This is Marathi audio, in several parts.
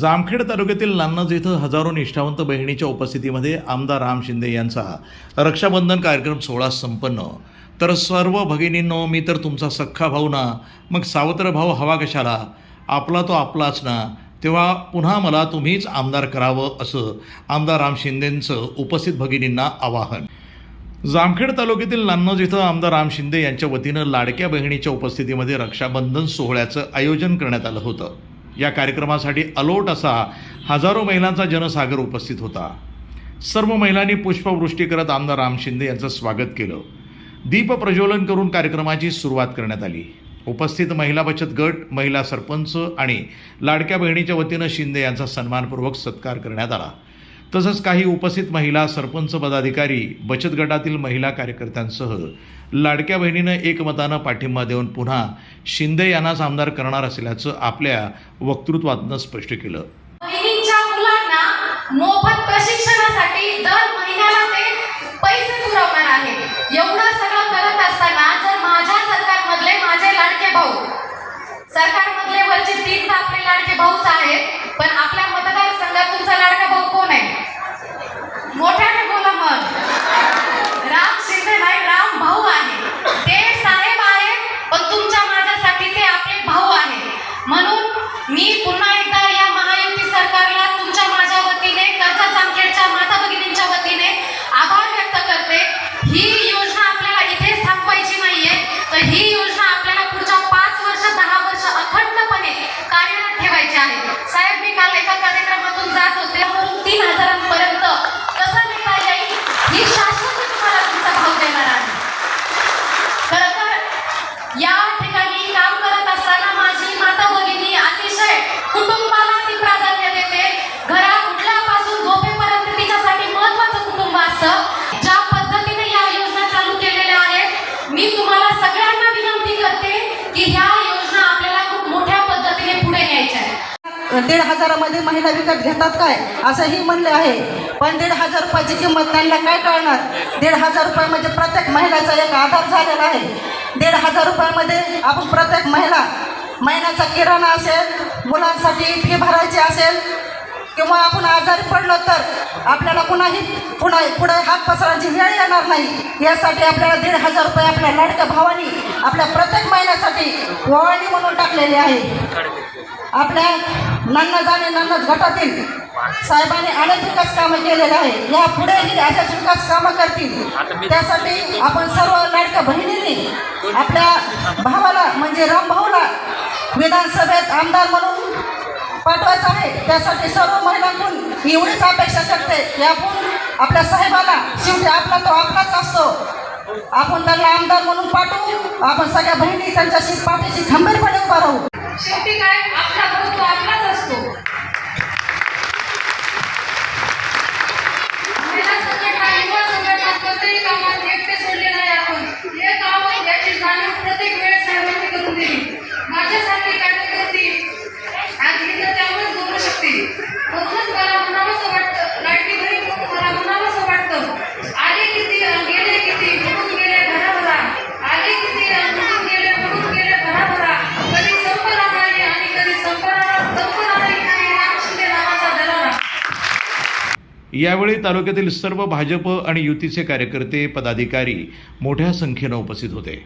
जामखेड तालुक्यातील नान्नज इथं हजारो निष्ठावंत बहिणीच्या उपस्थितीमध्ये आमदार राम शिंदे यांचा रक्षाबंधन कार्यक्रम सोहळा संपन्न. तर सर्व भगिनींनो मी तर तुमचा सख्खा भाऊ ना. मग सावत्र भाऊ हवा कशाला? आपला तो आपलाच ना. तेव्हा पुन्हा मला तुम्हीच आमदार करावं असं आमदार राम शिंदेंचं उपस्थित भगिनींना आवाहन. जामखेड तालुक्यातील नान्नज इथं आमदार राम शिंदे यांच्या वतीनं लाडक्या बहिणीच्या उपस्थितीमध्ये रक्षाबंधन सोहळ्याचं आयोजन करण्यात आलं होतं. या कार्यक्रमासाठी अलोट असा हजारो महिलांचा जनसागर उपस्थित होता. सर्व महिलांनी पुष्पवृष्टी करत आमदार राम शिंदे यांचं स्वागत केलं. दीप प्रज्वलन करून कार्यक्रमाची सुरुवात करण्यात आली. उपस्थित महिला बचत गट महिला सरपंच आणि लाडक्या बहिणीच्या वतीनं शिंदे यांचा सन्मानपूर्वक सत्कार करण्यात आला. तसंच काही उपस्थित महिला सरपंच पदाधिकारी बचत गटातील महिला कार्यकर्त्यांसह लाडक्या बहिणीनं एकमतानं पाठिंबा देऊन पुन्हा शिंदे यांनाच आमदार करणार असल्याचं आपल्या वक्तृत्वातनं स्पष्ट केलं. मोफत प्रशिक्षणासाठी दर महिन्याला ते पैसे पुरवणार आहे. एवढं सगळं करत असताना जर माझ्या सरकारमधले माझे लाडके भाऊ सरकारमधले वरचे तीन तर आपले लाडके भाऊच आहेत पण आपल्या मतदारसंघात तुमचा लाडका भाऊ कोण आहे मोठ्याने बोला मग राम शिंदे नाही राम भाऊ आहे ते साहेब आहेत पण तुमच्या माझ्यासाठी ते आपले भाऊ आहेत म्हणून मी पुन्हा एकदा या महायुती सरकारला तुमच्या माझ्या वतीने कर्जत जामखेडच्या माता भगिनींच्या वतीने आभार व्यक्त करते ही योजना आपल्याला इथेच थांबवायची नाहीये तर ही योजना आपल्याला पुढच्या पाच वर्ष दहा वर्ष अखंडपणे कार्यरत ठेवायची आहे साहेब मी काल एका कार्यक्रमातून जात होते म्हणून तीन हजारांपर्यंत कसं नेता येईल ही शाश्वती तुम्हाला तुमचा भाव देणार आहे खरं तर या ठिकाणी काम करत असताना माझी माता भगिनी अतिशय कुटुंबाला ती प्राधान्य देते घरात उठल्यापासून झोपेपर्यंत तिच्यासाठी महत्वाचं कुटुंब असतं ज्या पद्धतीने या योजना चालू केलेल्या आहेत मी तुम्हाला सगळ्यांना विनंती करते की ह्या योजना आपल्याला खूप मोठ्या पद्धतीने पुढे न्यायच्या आहेत दीड हजारामध्ये महिला विकत घेतात काय? असंही म्हणले आहे. पण दीड हजार रुपयाची किंमत त्यांना काय कळणार? दीड हजार रुपये म्हणजे प्रत्येक महिलाचा एक आधार झालेला आहे. दीड हजार रुपयामध्ये आपण प्रत्येक महिला महिन्याचा किराणा असेल मुलांसाठी फी भरायची असेल किंवा आपण आजारी पडलो तर आपल्याला कुणाही पुन्हा पुढे हात पसरायची वेळ येणार नाही. यासाठी आपल्याला दीड हजार रुपये आपल्या लाडक्या भावानी आपल्या प्रत्येक महिन्यासाठी ओवाळणी म्हणून टाकलेली आहे. आपल्या नन्नज आणि नन्नज गटातील साहेबांनी अनेक विकास कामं केलेले आहे. या पुढेही अशाच विकास कामं करतील. त्यासाठी आपण सर्व लाडक्या बहिणींनी आपल्या भावाला म्हणजे रामभाऊला विधानसभेत आमदार म्हणून पाठवायचं आहे. त्यासाठी सर्व महिलांकडून एवढीच अपेक्षा करते की आपण आपल्या साहेबाला शेवटी आपला तो आपलाच असतो. आपण त्यांना आमदार म्हणून पाठवू. आपण सगळ्या बहिणी त्यांच्याशी पाठीशी खंबीरपणे उभा राहू. शेवटी काय? आपला तो आपलाच असतो. यावेळी तालुक्यातील सर्व भाजप आणि युतीचे कार्यकर्ते पदाधिकारी मोठ्या संख्येनं उपस्थित होते.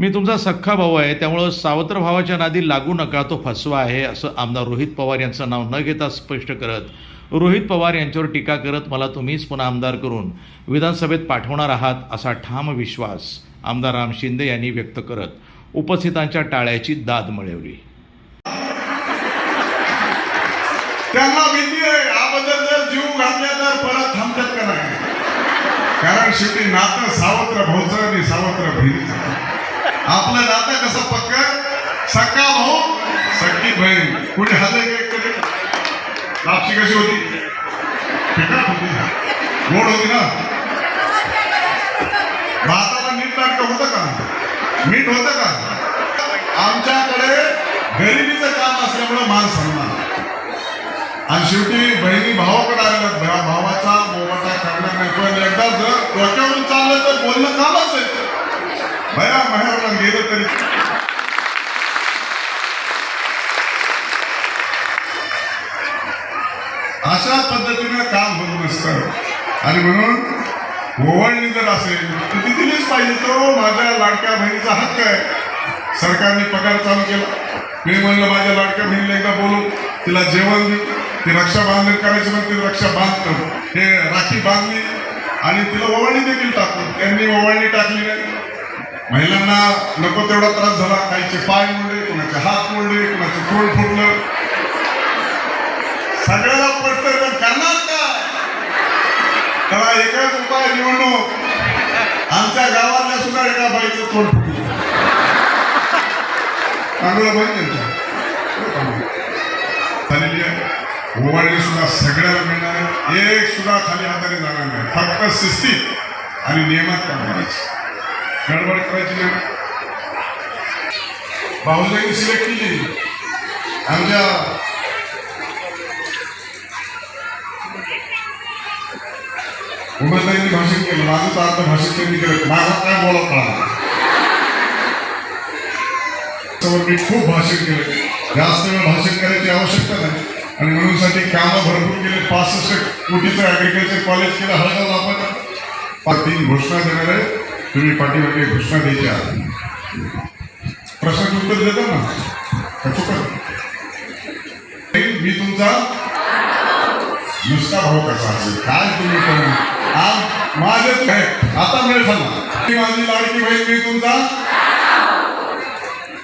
मी तुमचा सख्खा भाऊ आहे त्यामुळं सावत्र भावाच्या नादी लागू नका तो फसवा आहे असं आमदार रोहित पवार यांचं नाव न घेता स्पष्ट करत रोहित पवार यांच्यावर टीका करत मला तुम्हीच पुन्हा आमदार करून विधानसभेत पाठवणार आहात असा ठाम विश्वास आमदार राम शिंदे यांनी व्यक्त करत उपस्थितांच्या टाळ्याची दाद मिळवली. त्यांना भीती आहे याबद्दल जीव घातल्या तर परत थांबतात का नाही? कारण शेवटी नातं सावत्र भाऊचं आणि सावत्र बहिणीचं आपलं नातं कसं पक्क सक्का भाऊ सक्की बहीण. कुठे हल्ले लापशी कशी होती? फिकट होती गोड होती ना. भाताला नीट नाटक होतं का? मीठ होतं का? आमच्याकडे गरिबीचं काम असल्यामुळे मान सन्मान. आणि शेवटी बहिणी भावाकडे आल्या भा- भावाचा मोबाटा करणार नाही. पण एकदा जर डोक्यावरून चाललं तर बोलणं कामच आहे. भया माहेरला गेलं तरी. अशा पद्धतीनं काम होत नसतं. आणि म्हणून ओवळणी जर असेल तर ती दिलीच पाहिजे. तो माझ्या लाडक्या बहिणीचा हक्क आहे. सरकारने पगार चालू केला. मी म्हणलं माझ्या लाडक्या बहिणीला एकदा बोलू तिला जेवण देऊ ती रक्षा बांधणी करायची म्हणते रक्षा बांधतो हे राखी बांधली आणि तिला ओवाळणी देखील टाकतो त्यांनी ओवाळणी टाकली नाही. महिलांना नको तेवढा त्रास झाला. काहीचे पाय मोडले कोणाचे हात मोडले कोणाचे तोंड फुटलं. सगळ्याला पडतं पण करणार का त्याला एकच उपाय निवडणूक. आमच्या गावातल्या सुद्धा एका बाईचं तोंड फुटलं. तांदूळ बाई त्यांच्या हो, झालेली आहे ओवाळणी सुद्धा सगळ्याला मिळणार आहे एक सुद्धा खाली हाताने जाणार नाही. फक्त शिस्तीत आणि नियमात काम करायची. गडबड करायची नाही. भाऊजाईने सिलेक्ट केली. आमच्या उमेदवारांनी भाषण केलं. माझं तर आता भाषण त्यांनी केलं. माझा काय बोला कळा मी खूप भाषण केलं. जास्त वेळ भाषण करायची आवश्यकता नाही. आणि म्हणून साठी कामं भरपूर केले. पासष्ट कोटीचं ॲग्रिकल्चर कॉलेज केलं हळद आपण तीन घोषणा देणार आहे तुम्ही पाठीमागे घोषणा द्यायच्या प्रश्नाचं उत्तर देतो ना? चुकत मी तुमचा नुसता भाऊ कसा असेल काय तुम्ही पण आज माझे आता मिळेल सांगा मी माझी लाडकी बहीण मी तुमचा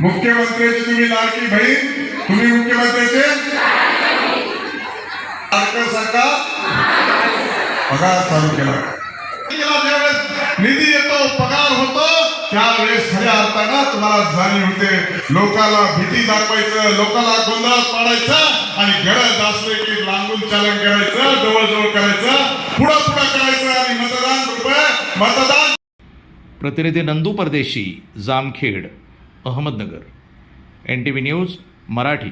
मुख्यमंत्र्याची तुम्ही लाडकी बहीण तुम्ही मुख्यमंत्र्याचे सरकार? पगार चालू केला. ज्यावेळेस निधी येतो पगार होतो. त्यावेळेस खऱ्या अर्थानं तुम्हाला जाणीव होते. लोकाला भीती दाखवायचं लोकांना गोंधळात पाडायचं आणि गरज असले की लांबून चालन करायचं जवळजवळ करायचं पुढं पुढं करायचं आणि मतदान रुपये मतदान. प्रतिनिधी Nandu Pardeshi Jamkhed Ahmednagar. N T V news Marathi.